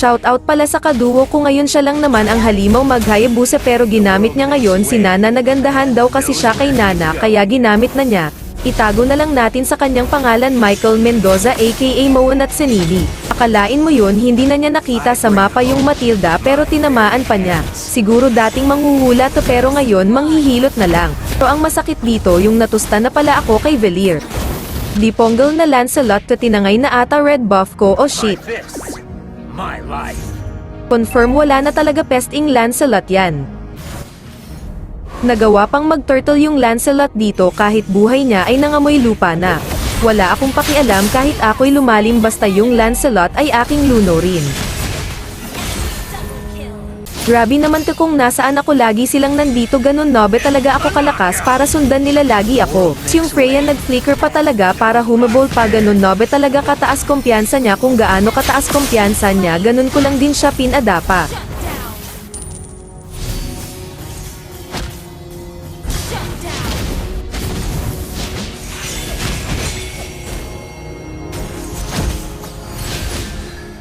Shoutout pala sa kaduo ko ngayon siya lang naman ang halimaw maghayabuse pero ginamit niya ngayon si Nana nagandahan daw kasi siya kay Nana kaya ginamit na niya. Itago na lang natin sa kanyang pangalan Michael Mendoza aka Moan at Senili. Akalain mo yun hindi na niya nakita sa mapa yung Matilda pero tinamaan pa niya. Siguro dating manghuhula to pero ngayon manghihilot na lang. Pero ang masakit dito yung natusta na pala ako kay Velir. Di ponggal na Lancelot to tinangay na ata red buff ko o shit. My life. Confirm wala na talaga pesting Lancelot yan. Nagawa pang mag-turtle yung Lancelot dito kahit buhay niya ay nangamoy lupa na. Wala akong pakialam kahit ako'y lumalim basta yung Lancelot ay aking luno rin. Grabe naman to kung nasaan ako lagi silang nandito ganun nobe talaga ako kalakas para sundan nila lagi ako. Yung Freya nag-flicker pa talaga para humabol pa ganun nobe talaga kataas kumpiyansa niya kung gaano kataas kumpiyansa niya ganun ko lang din siya pinadapa.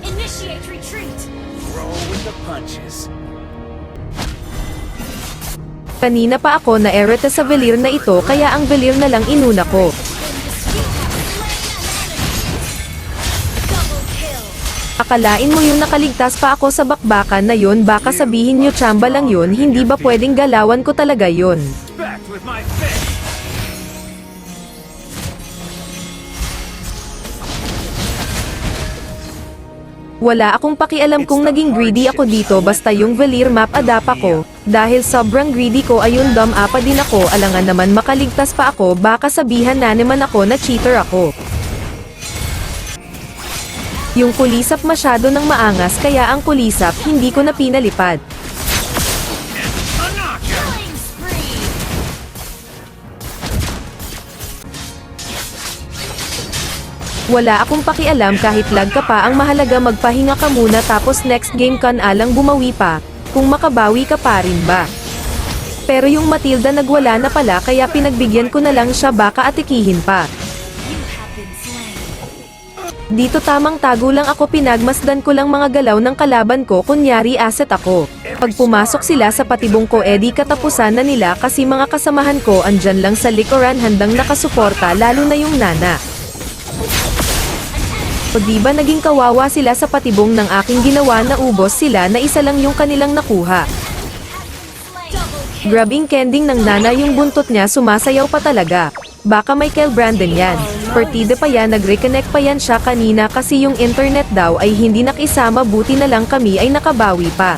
Initiate retreat! Roll with the punches. Kanina pa ako na erete sa Velir na ito kaya ang Velir na lang inuna ko. Akalain mo yung nakaligtas pa ako sa bakbakan na yun baka sabihin nyo tsamba lang yun hindi ba pwedeng galawan ko talaga yun. Wala akong pakialam kung naging greedy ako dito basta yung Velir map adap ako, dahil sobrang greedy ko ayun dam apa din ako alangan naman makaligtas pa ako baka sabihan na naman ako na cheater ako. Yung kulisap masyado ng maangas kaya ang kulisap hindi ko na pinalipad. Wala akong pakialam kahit lag ka pa ang mahalaga magpahinga ka muna tapos next game kan alang bumawi pa, kung makabawi ka pa rin ba. Pero yung Matilda nagwala na pala kaya pinagbigyan ko na lang siya baka atikihin pa. Dito tamang tago lang ako pinagmasdan ko lang mga galaw ng kalaban ko kunyari asset ako. Pag pumasok sila sa patibong ko edi katapusan na nila kasi mga kasamahan ko andyan lang sa likuran handang nakasuporta lalo na yung nana. Pag di ba naging kawawa sila sa patibong ng aking ginawa na ubos sila na isa lang yung kanilang nakuha. Grabing kending ng nana yung buntot niya sumasayaw pa talaga. Baka Michael Brandon yan. Partida pa yan nag-reconnect pa yan siya kanina kasi yung internet daw ay hindi nakisama buti na lang kami ay nakabawi pa.